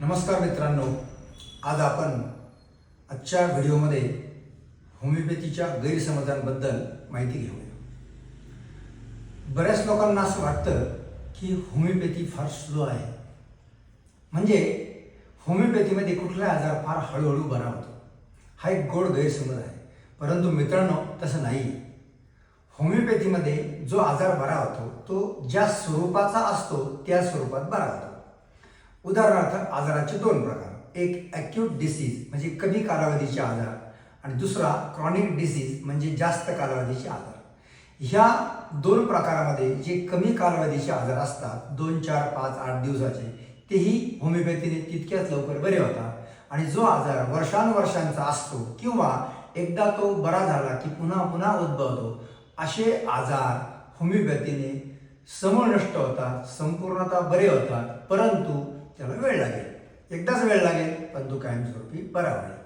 नमस्कार मित्रांनो. आज आपण आजच्या व्हिडिओमध्ये होमिओपॅथीच्या गैरसमजांबद्दल माहिती घेऊया. बऱ्याच लोकांना असं वाटतं की होमिओपॅथी फार स्लो आहे. म्हणजे होमिओपॅथीमध्ये कुठला आजार फार हळूहळू बरा होतो. हा एक गोड गैरसमज आहे. परंतु मित्रांनो तसं नाही. होमिओपॅथीमध्ये जो आजार बरा होतो तो ज्या स्वरूपाचा असतो त्या स्वरूपात बरा होतो. उदाहरणार्थ आजाराचे दोन प्रकार. एक ॲक्यूट डिसीज म्हणजे कमी कालावधीचे आजार. आणि दुसरा क्रॉनिक डिसीज म्हणजे जास्त कालावधीचे आजार. ह्या दोन प्रकारामध्ये जे कमी कालावधीचे आजार असतात दोन चार पाच आठ दिवसाचे तेही होमिओपॅथीने तितक्याच लवकर बरे होतात. आणि जो आजार वर्षानुवर्षांचा असतो किंवा एकदा तो बरा झाला की पुन्हा पुन्हा उद्भवतो असे आजार होमिओपॅथीने समूळ नष्ट होतात संपूर्णतः बरे होतात. परंतु त्याला वेळ लागेल. एकदाच वेळ लागेल पण तो कायमस्वरूपी बरा होईल